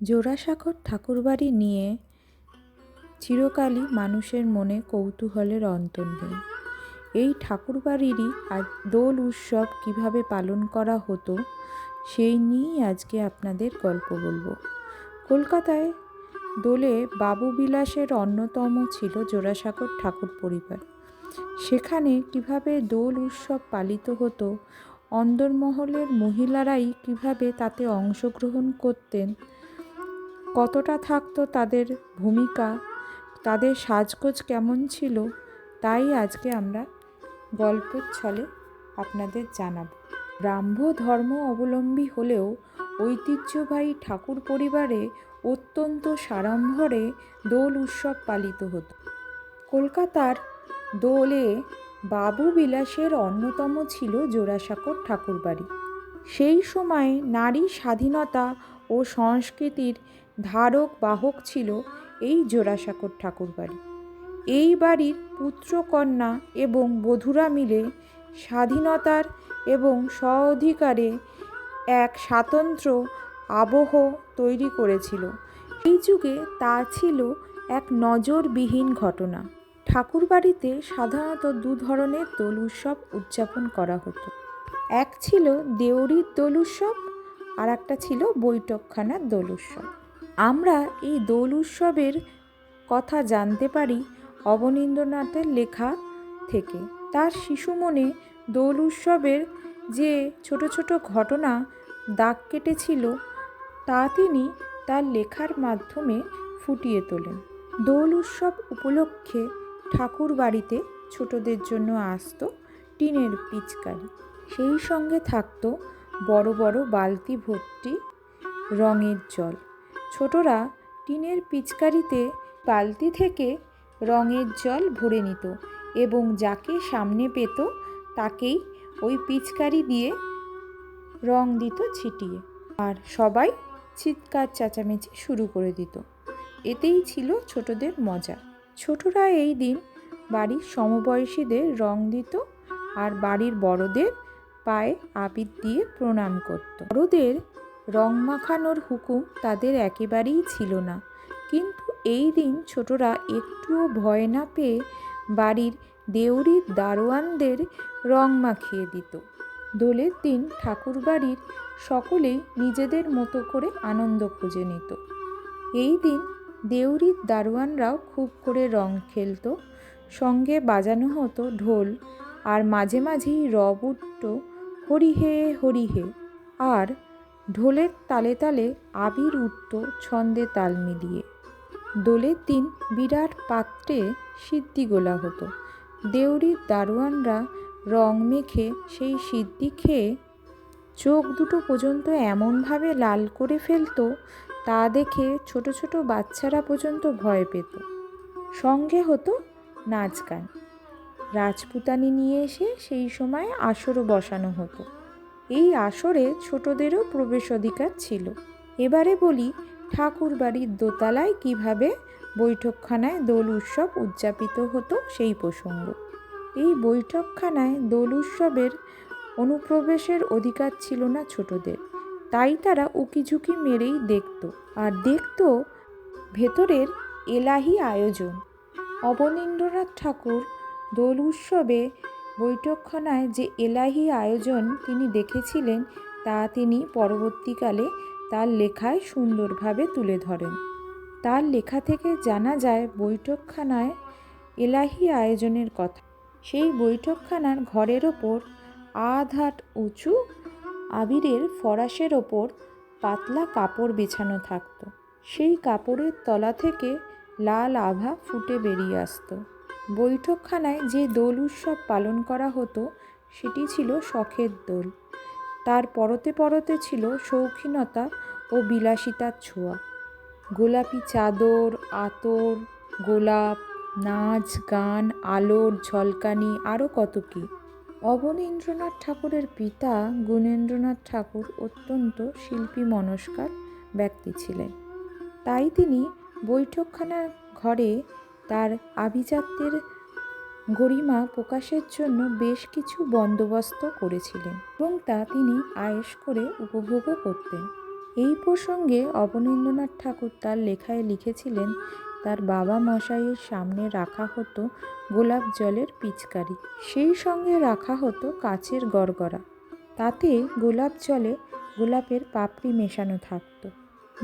জোড়াসাঁকোর ঠাকুরবাড়ি নিয়ে চিরকালই মানুষের মনে কৌতূহলের অন্ত নেই। এই ঠাকুরবাড়িরই আজ দোল উৎসব কীভাবে পালন করা হতো, সেই নিয়েই আজকে আপনাদের গল্প বলব। কলকাতায় দোলে বাবু বিলাসের অন্যতম ছিল জোড়াসাঁকোর ঠাকুর পরিবার। সেখানে কীভাবে দোল উৎসব পালিত হতো, অন্দরমহলের মহিলারাই কীভাবে তাতে অংশগ্রহণ করতেন কতটা থাকতো তাদের ভূমিকা, তাদের সাজগোজ কেমন ছিল, তাই আজকে আমরা গল্পের ছলে আপনাদের জানাব। ব্রাহ্ম ধর্ম অবলম্বী হলেও ঐতিহ্যবাহী ঠাকুর পরিবারে অত্যন্ত সাড়ম্বরে দোল উৎসব পালিত হতো। কলকাতার দোলে বাবু বিলাসের অন্যতম ছিল জোড়াসাঁকোর ঠাকুরবাড়ি। সেই সময় নারী স্বাধীনতা ও সংস্কৃতির ধারক বাহক ছিল এই জোড়াসাঁকোর ঠাকুরবাড়ি এই বাড়ির পুত্রকন্যা এবং বধূরা মিলে স্বাধীনতার এবং স্ব অধিকারে এক স্বাতন্ত্র আবহ তৈরি করেছিল। এই যুগে তা ছিল এক নজরবিহীন ঘটনা। ঠাকুরবাড়িতে সাধারণত দু ধরনের দোল উৎসব উদযাপন করা হতো। এক ছিল দেউরির দোল উৎসব আর একটা ছিল বৈঠকখানার দোল উৎসব। আমরা এই দোল উৎসবের কথা জানতে পারি অবনীন্দ্রনাথের লেখা থেকে। তার শিশু মনে দোল উৎসবের যে ছোট ছোট ঘটনা দাগ কেটেছিল, তা তিনি তার লেখার মাধ্যমে ফুটিয়ে তোলেন। দোল উৎসব উপলক্ষে ঠাকুর বাড়িতে ছোটদের জন্য আসতো টিনের পিচকারি। সেই সঙ্গে থাকতো বড় বড় বালতি ভর্তি রঙের জল। ছোটরা টিনের পিচকারিতে বালতি থেকে রঙের জল ভরে নিত এবং যাকে সামনে পেত তাকেই ওই পিচকারি দিয়ে রং দিত ছিটিয়ে। আর সবাই চিৎকার চেঁচামেচি শুরু করে দিত। এতেই ছিল ছোটদের মজা। ছোটরা এই দিন বাড়ির সমবয়সীদের রং দিত আর বাড়ির বড়দের পায়ে আবির দিয়ে প্রণাম করত। বড়দের রং মাখানোর হুকুম তাদের একেবারেই ছিল না। কিন্তু এই দিন ছোটরা একটুও ভয় না পেয়ে বাড়ির দেউরির দারোয়ানদের রং মাখিয়ে দিত। দোলের দিন ঠাকুরবাড়ির সকলেই নিজেদের মতো করে আনন্দ খুঁজে নিত। এই দিন দেউরির দারোয়ানরাও খুব করে রং খেলতো। সঙ্গে বাজানো হতো ঢোল আর মাঝে মাঝেই রব উঠত হরিহে হরিহে। আর ঢোলের তালে তালে আবির উঠত ছন্দে তাল মিলিয়ে। দোলের দিন বিরাট পাত্রে সিদ্ধি গোলা হতো। দেউরির দারোয়ানরা রং মেখে সেই সিদ্ধি খেয়ে চোখ দুটো পর্যন্ত এমনভাবে লাল করে ফেলতো, তা দেখে ছোট ছোট বাচ্চারা পর্যন্ত ভয় পেত। সঙ্গে হতো নাচ গান। রাজপুতানি নিয়ে এসে সেই সময় আসরও বসানো হতো। এই আসরে ছোটদেরও প্রবেশ অধিকার ছিল। এবারে বলি ঠাকুর বাড়ির দোতলায় কীভাবে বৈঠকখানায় দোল উৎসব উদযাপিত হতো সেই প্রসঙ্গ। এই বৈঠকখানায় দোল উৎসবের অনুপ্রবেশের অধিকার ছিল না ছোটদের। তাই তারা উকিঝুঁকি মেরেই দেখত আর দেখত ভেতরের এলাহি আয়োজন। অবনীন্দ্রনাথ ঠাকুর দোল উৎসবে বৈঠকখানায় যে এলাহি আয়োজন তিনি দেখেছিলেন, তা তিনি পরবর্তীকালে তার লেখায় সুন্দরভাবে তুলে ধরেন। তার লেখা থেকে জানা যায়, বৈঠকখানায় এলাহি আয়োজনের কথা। সেই বৈঠকখানার ঘরের ওপর আধ হাত উঁচু আবিরের ফরাসের ওপর পাতলা কাপড় বিছানো থাকতো। সেই কাপড়ের তলা থেকে লাল আভা ফুটে বেরিয়ে আসতো। বৈঠকখানায় যে দোল উৎসব পালন করা হতো, সেটি ছিল শখের দোল। তার পরতে পরতে ছিল শৌখিনতা ও বিলাসিতার ছোঁয়া। গোলাপি চাদর, আতর, গোলাপ, নাচ, গান, আলোর ঝলকানি আরও কত কী। অবনীন্দ্রনাথ ঠাকুরের পিতা গুণেন্দ্রনাথ ঠাকুর অত্যন্ত শিল্পী মনস্কার ব্যক্তি ছিলেন। তাই তিনি বৈঠকখানার ঘরে তার আভিজাত্যের গরিমা প্রকাশের জন্য বেশ কিছু বন্দোবস্ত করেছিলেন এবং তা তিনি আয়েস করে উপভোগও করতেন। এই প্রসঙ্গে অবনীন্দ্রনাথ ঠাকুর তার লেখায় লিখেছিলেন, তার বাবা মশাইয়ের সামনে রাখা হতো গোলাপ জলের পিচকারি, সেই সঙ্গে রাখা হতো কাচের গড়গড়া। তাতে গোলাপ জলে গোলাপের পাপড়ি মেশানো থাকতো।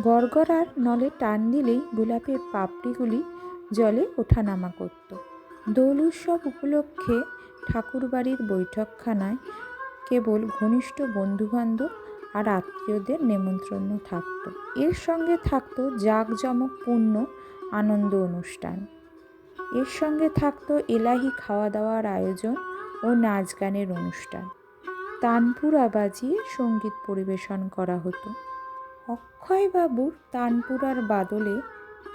গড়গড়ার নলে টান দিলেই গোলাপের পাপড়িগুলি জলে ওঠানামা করত। দোল উৎসব উপলক্ষে ঠাকুরবাড়ির বৈঠকখানায় কেবল ঘনিষ্ঠ বন্ধুবান্ধব আর আত্মীয়দের নেমন্ত্রণ থাকতো। এর সঙ্গে থাকতো জাঁকজমকপূর্ণ আনন্দ অনুষ্ঠান। এর সঙ্গে থাকত এলাহি খাওয়া দাওয়ার আয়োজন ও নাচ গানের অনুষ্ঠান। তানপুরা বাজিয়ে সংগীত পরিবেশন করা হতো। অক্ষয়বাবুর তানপুরার বাদলে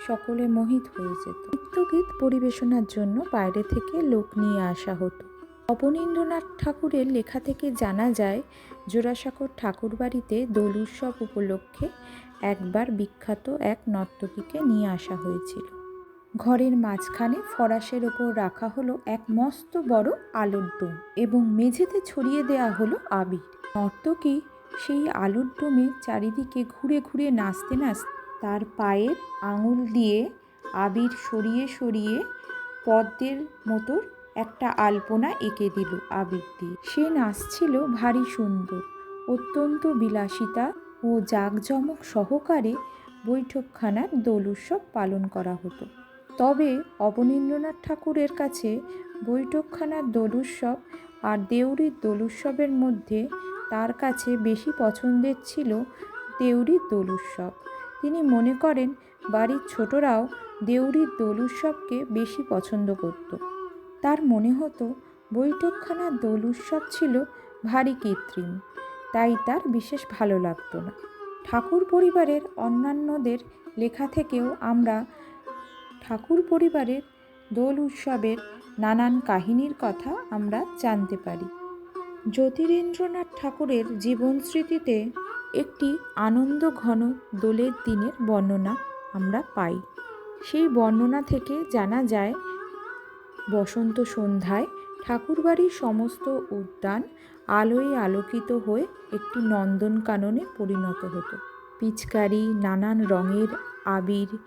সকলে মোহিত হয়ে যেত। নৃত্যগীত পরিবেশনার জন্য বাইরে থেকে লোক নিয়ে আসা হতো। অবনীন্দ্রনাথ ঠাকুরের লেখা থেকে জানা যায়, জোড়াসাঁকোর ঠাকুরবাড়িতে দোল উৎসব উপলক্ষে একবার বিখ্যাত এক নর্তকীকে নিয়ে আসা হয়েছিল। ঘরের মাঝখানে ফরাসের ওপর রাখা হলো এক মস্ত বড় আলোর ডোম এবং মেঝেতে ছড়িয়ে দেয়া হলো আবির। নর্তকী সেই আলোর ডোমের চারিদিকে ঘুরে ঘুরে নাচতে নাচতে তার পায়ের আঙুল দিয়ে আবির সরিয়ে সরিয়ে পদ্মের মতো একটা আলপনা এঁকে দিল আবির দিয়ে। সে নাচছিল ভারী সুন্দর, অত্যন্ত বিলাসিতা ও জাঁকজমক সহকারে বৈঠকখানার দোল উৎসব পালন করা হতো। তবে অবনীন্দ্রনাথ ঠাকুরের কাছে বৈঠকখানার দোল উৎসব আর দেউরির দোল উৎসবের মধ্যে তার কাছে বেশি পছন্দের ছিল দেউরির দোল উৎসব। তিনি মনে করেন বাড়ির ছোটরাও দেউরির দোল উৎসবকে বেশি পছন্দ করত। তার মনে হতো বৈঠকখানার দোল উৎসব ছিল ভারী কৃত্রিম, তাই তার বিশেষ ভালো লাগতো না। ঠাকুর পরিবারের অন্যান্যদের লেখা থেকেও আমরা ঠাকুর পরিবারের দোল উৎসবের নানান কাহিনীর কথা আমরা জানতে পারি। জ্যোতিরেন্দ্রনাথ ঠাকুরের জীবন স্মৃতিতে একটি আনন্দ ঘন দোলের দিনের বর্ণনা আমরা পাই। সেই বর্ণনা থেকে জানা যায়, বসন্ত সন্ধ্যায় ঠাকুরবাড়ির সমস্ত উদ্যান আলোয় আলোকিত হয়ে একটি নন্দনকাননে পরিণত হতো। পিচকারি, নানান রঙের আবির,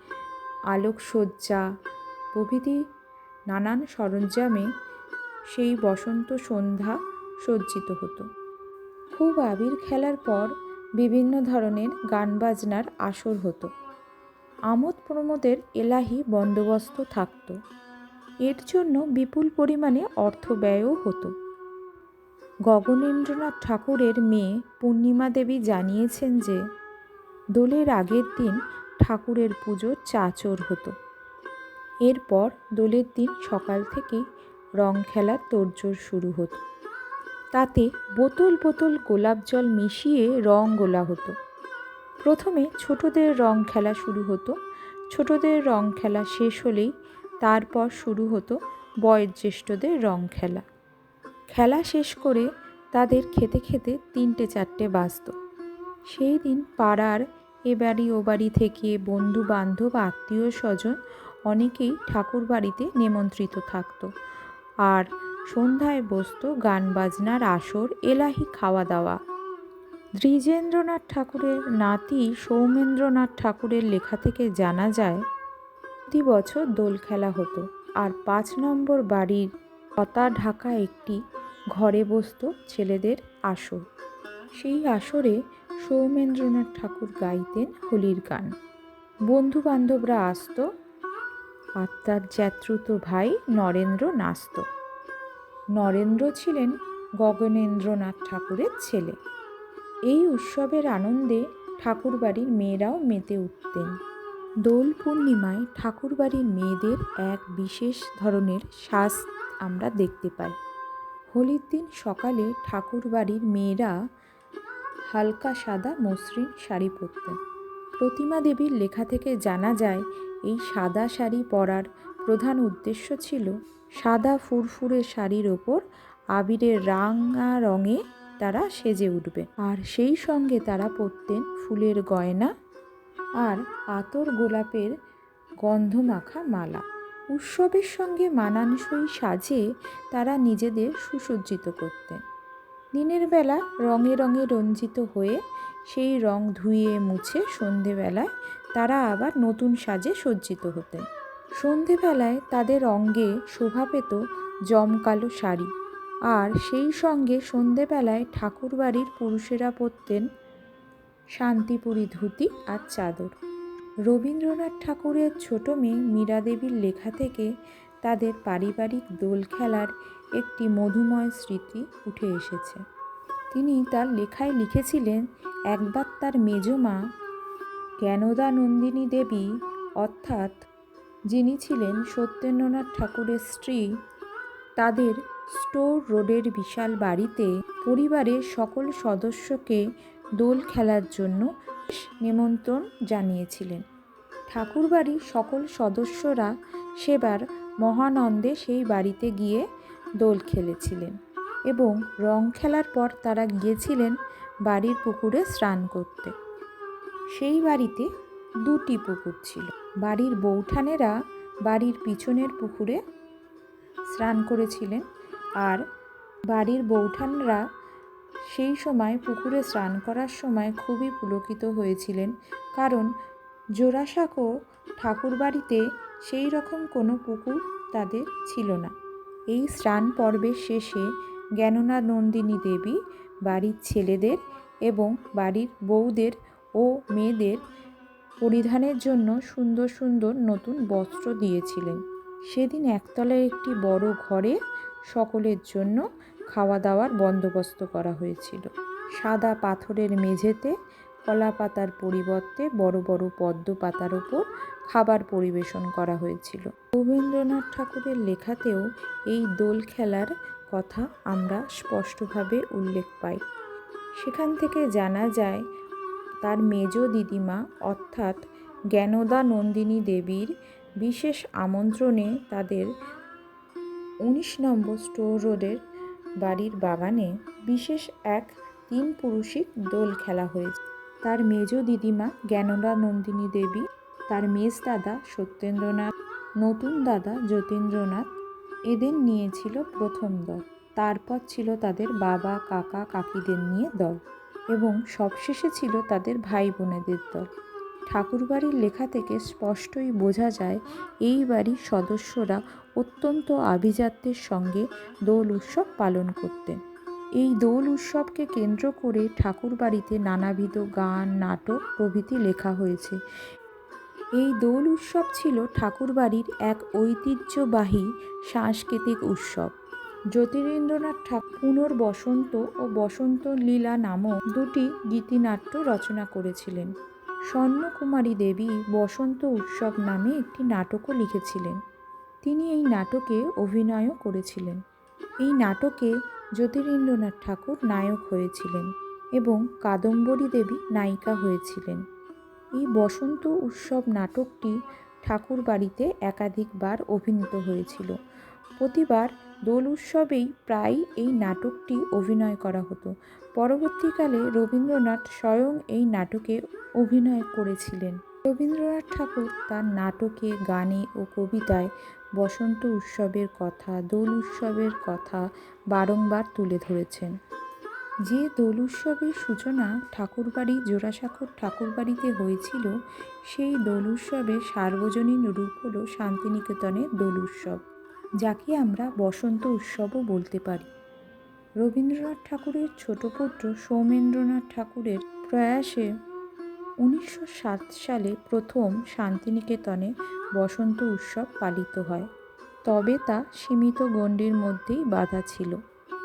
আলোকসজ্জা প্রভৃতি নানান সরঞ্জামে সেই বসন্ত সন্ধ্যা সজ্জিত হতো। খুব আবির খেলার পর বিভিন্ন ধরনের গান বাজনার আসর হতো। আমোদ প্রমোদের এলাহি বন্দোবস্ত থাকত। এর জন্য বিপুল পরিমাণে অর্থ ব্যয়ও হতো। গগনেন্দ্রনাথ ঠাকুরের মেয়ে পূর্ণিমা দেবী জানিয়েছেন যে, দোলের আগের দিন ঠাকুরের পুজোর চাচর হতো। এরপর দোলের দিন সকাল থেকেই রং খেলার তোড়জোড় শুরু হতো। তাতে বোতল বোতল গোলাপ জল মিশিয়ে রং গোলা হতো। প্রথমে ছোটদের রং খেলা শুরু হতো। ছোটদের রং খেলা শেষ হলেই তারপর শুরু হতো বয়োজ্যেষ্ঠদের রং খেলা। খেলা শেষ করে তাদের খেতে খেতে তিনটে চারটে বাজত। সেই দিন পাড়ার এ বাড়ি ও বাড়ি থেকে বন্ধু বান্ধব আত্মীয় স্বজন অনেকেই ঠাকুর বাড়িতে নিমন্ত্রিত থাকতো। আর সন্ধ্যায় বসত গান বাজনার আসর, এলাহি খাওয়া দাওয়া দ্বিজেন্দ্রনাথ ঠাকুরের নাতি সৌমেন্দ্রনাথ ঠাকুরের লেখা থেকে জানা যায় প্রতি বছর দোল খেলা হতো আর পাঁচ নম্বর বাড়ির পতা ঢাকা একটি ঘরে বসত ছেলেদের আসর। সেই আসরে সৌমেন্দ্রনাথ ঠাকুর গাইতেন হোলির গান। বন্ধু বান্ধবরা আসত, আর তার জ্যাত্রুত ভাই নরেন্দ্র নাচত। নরেন্দ্র ছিলেন গগনেন্দ্রনাথ ঠাকুরের ছেলে। এই উৎসবের আনন্দে ঠাকুরবাড়ির মেয়েরাও মেতে উঠতেন। দোল পূর্ণিমায় ঠাকুরবাড়ির মেয়েদের এক বিশেষ ধরনের সাজ আমরা দেখতে পাই। হোলির দিন সকালে ঠাকুরবাড়ির মেয়েরা হালকা সাদা মসৃণ শাড়ি পরতেন। প্রতিমা দেবীর লেখা থেকে জানা যায়, এই সাদা শাড়ি পরার প্রধান উদ্দেশ্য ছিল সাদা ফুরফুরে শাড়ির ওপর আবিরের রাঙা রঙে তারা সেজে উঠবে। আর সেই সঙ্গে তারা পরতেন ফুলের গয়না আর আতর গোলাপের গন্ধমাখা মালা। উৎসবের সঙ্গে মানানসই সাজে তারা নিজেদের সুসজ্জিত করতেন। দিনের বেলা রঙে রঙে রঞ্জিত হয়ে সেই রং ধুয়ে মুছে সন্ধেবেলায় তারা আবার নতুন সাজে সজ্জিত হতেন। সন্ধেবেলায় তাদের অঙ্গে শোভা পেত জমকালো শাড়ি। আর সেই সঙ্গে সন্ধেবেলায় ঠাকুরবাড়ির পুরুষেরা পরতেন শান্তিপুরী ধুতি আর চাদর। রবীন্দ্রনাথ ঠাকুরের ছোট মেয়ে মীরা দেবীর লেখা থেকে তাদের পারিবারিক দোল খেলার একটি মধুময় স্মৃতি উঠে এসেছে। তিনি তার লেখায় লিখেছিলেন, একবার তার মেজমা জ্ঞানদা নন্দিনী দেবী অর্থাৎ যিনি ছিলেন সত্যেন্দ্রনাথ ঠাকুরের স্ত্রী, তাদের স্টোর রোডের বিশাল বাড়িতে পরিবারের সকল সদস্যকে দোল খেলার জন্য নিমন্ত্রণ জানিয়েছিলেন। ঠাকুরবাড়ির সকল সদস্যরা সেবার মহানন্দে সেই বাড়িতে গিয়ে দোল খেলেছিলেন এবং রং খেলার পর তারা গিয়েছিলেন বাড়ির পুকুরে স্নান করতে। সেই বাড়িতে দুটি পুকুর ছিল। বাড়ির বৌঠানেরা বাড়ির পিছনের পুকুরে স্নান করেছিলেন আর বাড়ির বৌঠানরা সেই সময় পুকুরে স্নান করার সময় খুবই পুলকিত হয়েছিলেন। কারণ জোড়াসাঁকো ঠাকুরবাড়িতে সেই রকম কোনো পুকুর তাদের ছিল না। এই স্নান পর্বের শেষে জ্ঞাননা নন্দিনী দেবী বাড়ির ছেলেদের এবং বাড়ির বউদের ও মেয়েদের পরিধানের জন্য সুন্দর সুন্দর নতুন বস্ত্র দিয়েছিলেন। সেদিন একতলায় একটি বড় ঘরে সকলের জন্য খাওয়া দাওয়ার বন্দোবস্ত করা হয়েছিল। সাদা পাথরের মেঝেতে কলা পাতার পরিবর্তে বড় বড় পদ্ম পাতার ওপর খাবার পরিবেশন করা হয়েছিল। রবীন্দ্রনাথ ঠাকুরের লেখাতেও এই দোল খেলার কথা আমরা স্পষ্টভাবে উল্লেখ পাই। সেখান থেকে জানা যায় তার মেজ দিদিমা, অর্থাৎ জ্ঞানদা নন্দিনী দেবীর বিশেষ আমন্ত্রণে তাদের উনিশ নম্বর স্টোর রোডের বাড়ির বাগানে বিশেষ এক তিন পুরুষিক দোল খেলা হয়েছে। তার মেজ দিদিমা জ্ঞানদা নন্দিনী দেবী, তার মেজ দাদা সত্যেন্দ্রনাথ, নতুন দাদা যতীন্দ্রনাথ এদের নিয়েছিল প্রথম দল। তারপর ছিল তাদের বাবা, কাকা, কাকিদের নিয়ে দল। এবং সবশেষে ছিল তাদের ভাই বোনেদের দল। ঠাকুরবাড়ির লেখা থেকে স্পষ্টই বোঝা যায়, এই বাড়ির সদস্যরা অত্যন্ত আভিজাত্যের সঙ্গে দোল উৎসব পালন করতেন। এই দোল উৎসবকে কেন্দ্র করে ঠাকুরবাড়িতে নানাবিধ গান, নাটক, প্রভৃতি লেখা হয়েছে। এই দোল উৎসব ছিল ঠাকুরবাড়ির এক ঐতিহ্যবাহী সাংস্কৃতিক উৎসব। জ্যোতিরেন্দ্রনাথ ঠাকুর পুনর্বসন্ত ও বসন্ত লীলা নামক দুটি গীতিনাট্য রচনা করেছিলেন। স্বর্ণকুমারী দেবী বসন্ত উৎসব নামে একটি নাটকও লিখেছিলেন। তিনি এই নাটকে অভিনয়ও করেছিলেন। এই নাটকে জ্যোতিরেন্দ্রনাথ ঠাকুর নায়ক হয়েছিলেন এবং কাদম্বরী দেবী নায়িকা হয়েছিলেন। এই বসন্ত উৎসব নাটকটি ঠাকুর বাড়িতে একাধিকবার অভিনীত হয়েছিল। প্রতিবার দোল উৎসবেই প্রায় এই নাটকটি অভিনয় করা হতো। পরবর্তীকালে রবীন্দ্রনাথ স্বয়ং এই নাটকে অভিনয় করেছিলেন। রবীন্দ্রনাথ ঠাকুর তার নাটকে, গানে ও কবিতায় বসন্ত উৎসবের কথা, দোল উৎসবের কথা বারংবার তুলে ধরেছেন। যে দোল উৎসবের সূচনা ঠাকুরবাড়ি, জোড়াসাঁকোর ঠাকুরবাড়িতে হয়েছিল, সেই দোল উৎসবের সার্বজনীন রূপ হল শান্তিনিকেতনের দোল উৎসব। যাকে আমরা বসন্ত উৎসবও বলতে পারি। রবীন্দ্রনাথ ঠাকুরের ছোট পুত্র সৌমেন্দ্রনাথ ঠাকুরের প্রয়াসে উনিশশো সাত সালে প্রথম শান্তিনিকেতনে বসন্ত উৎসব পালিত হয়। তবে তা সীমিত গণ্ডির মধ্যেই বাধা ছিল।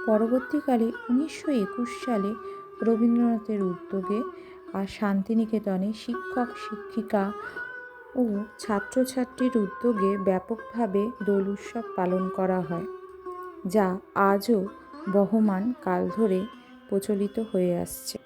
পরবর্তীকালে উনিশশো একুশ সালে রবীন্দ্রনাথের উদ্যোগে আর শান্তিনিকেতনে শিক্ষক, শিক্ষিকা ও ছাত্রছাত্রীর উদ্যোগে ব্যাপকভাবে দোল উৎসব পালন করা হয়, যা আজও বহমান কাল ধরে প্রচলিত হয়ে আসছে।